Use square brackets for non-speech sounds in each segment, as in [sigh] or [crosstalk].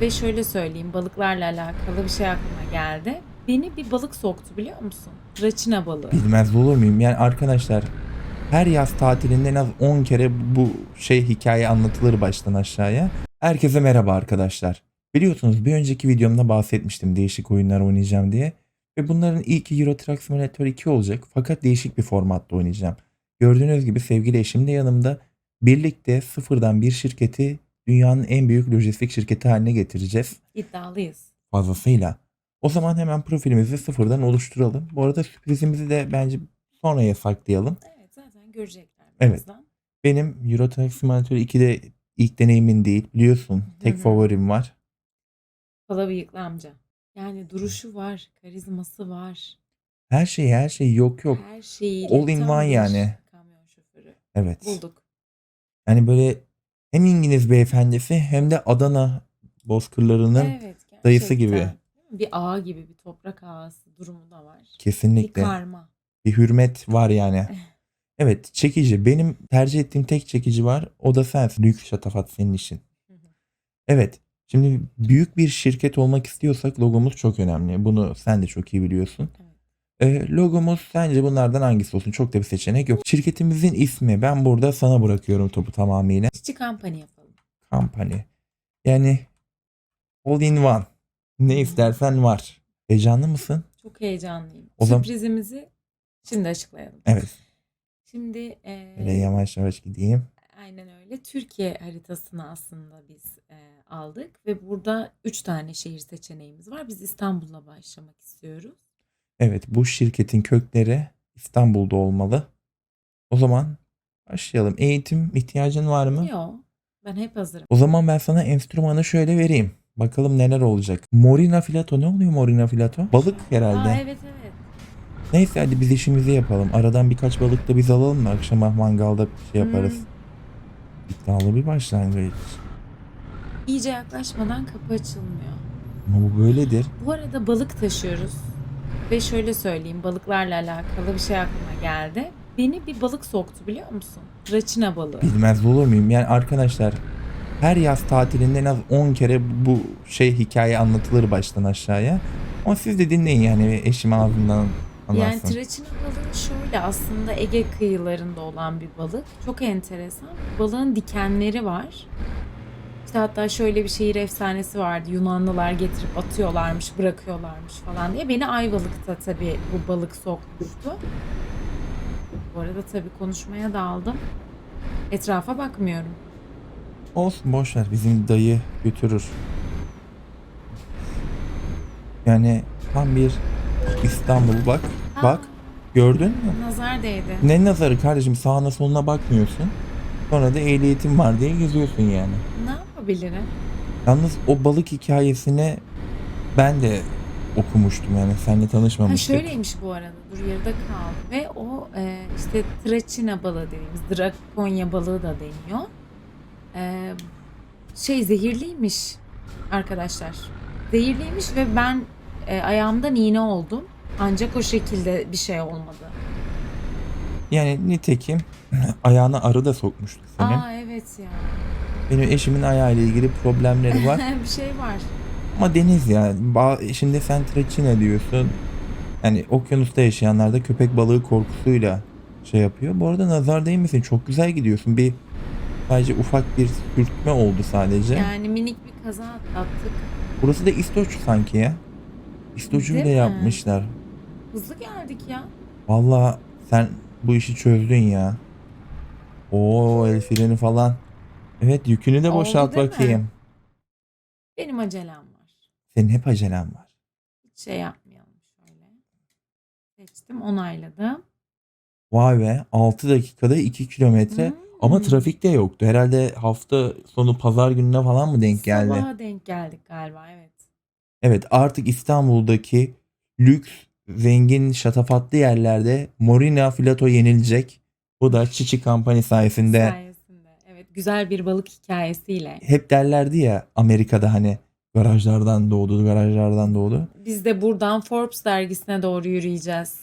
Ve şöyle söyleyeyim balıklarla alakalı bir şey aklıma geldi. Beni bir balık soktu biliyor musun? Raçina balığı. Bilmez olur muyum? Yani arkadaşlar her yaz tatilinde en az 10 kere bu şey hikaye anlatılır baştan aşağıya. Herkese merhaba arkadaşlar. Biliyorsunuz bir önceki videomda bahsetmiştim değişik oyunlar oynayacağım diye. Ve bunların ilki Euro Truck Simulator 2 olacak fakat değişik bir formatta oynayacağım. Gördüğünüz gibi sevgili eşim de yanımda. Birlikte sıfırdan bir şirketi dünyanın en büyük lojistik şirketi haline getireceğiz İddialıyız. fazlasıyla. O zaman hemen profilimizi sıfırdan oluşturalım. Bu arada sürprizimizi de bence sonraya saklayalım. Evet zaten görecekler Evet. birazdan. Benim Euro Truck Simulator 2'de ilk deneyimin değil biliyorsun. Tek favorim var. Kala bıyıklı amca. Yani duruşu var, karizması var. Her şey her şey yok yok. Her şeyi All in one yani. Kamyon şoförü. Evet. Bulduk. Yani böyle hem İngiliz beyefendisi hem de Adana bozkırlarının Evet. Gerçekten. dayısı gibi. Bir ağa gibi bir toprak ağası durumu da var. Bir kesinlikle karma. bir hürmet var yani. Evet çekici. Benim tercih ettiğim tek çekici var. O da sensin. Büyük şatafat senin işin. Evet. Şimdi büyük bir şirket olmak istiyorsak logomuz çok önemli. Bunu sen de çok iyi biliyorsun. Ee, logomuz sence bunlardan hangisi olsun? Çok da bir seçenek yok. Şirketimizin ismi ben burada sana bırakıyorum topu tamamıyla. İşçi kampanya yapalım. Company. Yani all in one. Ne istersen var. Heyecanlı mısın? Çok heyecanlıyım. O zaman- Sürprizimizi şimdi açıklayalım. Evet. Şimdi e, Böyle yavaş yavaş gideyim. aynen öyle Türkiye haritasını aslında biz e, aldık ve burada 3 tane şehir seçeneğimiz var. Biz İstanbul'la başlamak istiyoruz. Evet bu şirketin kökleri İstanbul'da olmalı. O zaman başlayalım. Eğitim ihtiyacın var mı? Yok. Ben hep hazırım. O zaman ben sana enstrümanı şöyle vereyim. Bakalım neler olacak. Morina filato ne oluyor morina filato? Balık herhalde. Aa, evet evet. Neyse hadi biz işimizi yapalım. Aradan birkaç balık da biz alalım mı? Akşama mangalda bir şey yaparız. Hmm. İddialı bir başlangıç. İyice yaklaşmadan kapı açılmıyor. Ama bu böyledir. Bu arada balık taşıyoruz. Ve şöyle söyleyeyim balıklarla alakalı bir şey aklıma geldi. Beni bir balık soktu biliyor musun? Raçina balığı. Bilmez olur muyum? Yani arkadaşlar her yaz tatilinde en az 10 kere bu şey hikaye anlatılır baştan aşağıya. Ama siz de dinleyin yani eşim ağzından Yani anlatsın. traçina balığı şöyle aslında Ege kıyılarında olan bir balık. Çok enteresan. Balığın dikenleri var. İşte hatta şöyle bir şehir efsanesi vardı. Yunanlılar getirip atıyorlarmış, bırakıyorlarmış falan diye. Beni Ayvalık'ta tabii bu balık sokmuştu. Bu arada tabii konuşmaya daldım. Etrafa bakmıyorum. Olsun boş ver bizim dayı götürür. Yani tam bir İstanbul bak. Bak gördün mü? Nazar değdi. Ne nazarı kardeşim sağına soluna bakmıyorsun. Sonra da ehliyetin var diye geziyorsun yani. Ne yapabilirim? Yalnız o balık hikayesini ben de okumuştum yani seninle Ha tanışmamıştık. şöyleymiş bu arada. Dur yarıda kaldı. Ve o e, işte traçina balığı dediğimiz drakonya balığı da deniyor. E, şey zehirliymiş arkadaşlar. Zehirliymiş ve ben e, ayağımdan iğne oldum. Ancak o şekilde bir şey olmadı. Yani nitekim [clears throat] ayağına arı da sokmuştu senin. Aa evet ya. Benim eşimin ayağıyla ilgili problemleri var. [laughs] bir şey var. Ama deniz ya. Ba- Şimdi sen treçine diyorsun. Yani okyanusta yaşayanlar da köpek balığı korkusuyla şey yapıyor. Bu arada nazar değmesin. Çok güzel gidiyorsun. Bir sadece ufak bir sürtme oldu sadece. Yani minik bir kaza atlattık. Burası da İstoç sanki ya. İstoç'u bile mi? yapmışlar. Hızlı geldik ya. Vallahi sen bu işi çözdün ya. Oo el freni falan. Evet yükünü de Oldu boşalt mi? bakayım. Benim acelem var. Senin hep acelen var. Hiç şey yapmayalım şöyle. Seçtim, onayladım. Vay be 6 dakikada 2 kilometre. Hmm. Ama trafik de yoktu. Herhalde hafta sonu pazar gününe falan mı denk geldi? Sabaha denk geldik galiba evet. Evet artık İstanbul'daki lüks, zengin, şatafatlı yerlerde Morina Filato yenilecek. Bu da Çiçi Company sayesinde. Sayesinde. Evet güzel bir balık hikayesiyle. Hep derlerdi ya Amerika'da hani garajlardan doğdu, garajlardan doğdu. Biz de buradan Forbes dergisine doğru yürüyeceğiz.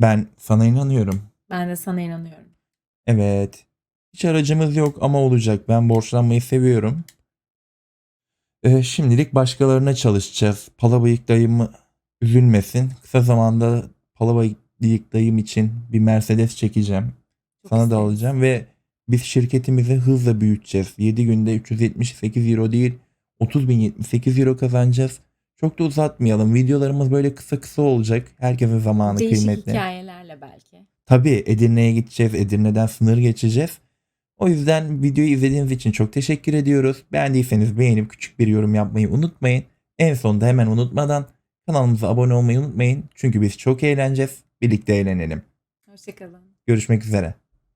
Ben sana inanıyorum. Ben de sana inanıyorum. Evet. Hiç aracımız yok ama olacak. Ben borçlanmayı seviyorum. Ee, şimdilik başkalarına çalışacağız. Palabıyık dayımı üzülmesin. Kısa zamanda Palabıyık dayım için bir Mercedes çekeceğim. Çok Sana da alacağım ve biz şirketimizi hızla büyüteceğiz. 7 günde 378 euro değil 30.078 euro kazanacağız. Çok da uzatmayalım. Videolarımız böyle kısa kısa olacak. Herkesin zamanı Değişik kıymetli. hikayelerle belki. Tabii Edirne'ye gideceğiz. Edirne'den sınır geçeceğiz. O yüzden videoyu izlediğiniz için çok teşekkür ediyoruz. Beğendiyseniz beğenip küçük bir yorum yapmayı unutmayın. En sonunda hemen unutmadan kanalımıza abone olmayı unutmayın. Çünkü biz çok eğleneceğiz. Birlikte eğlenelim. Hoşçakalın. Görüşmek üzere.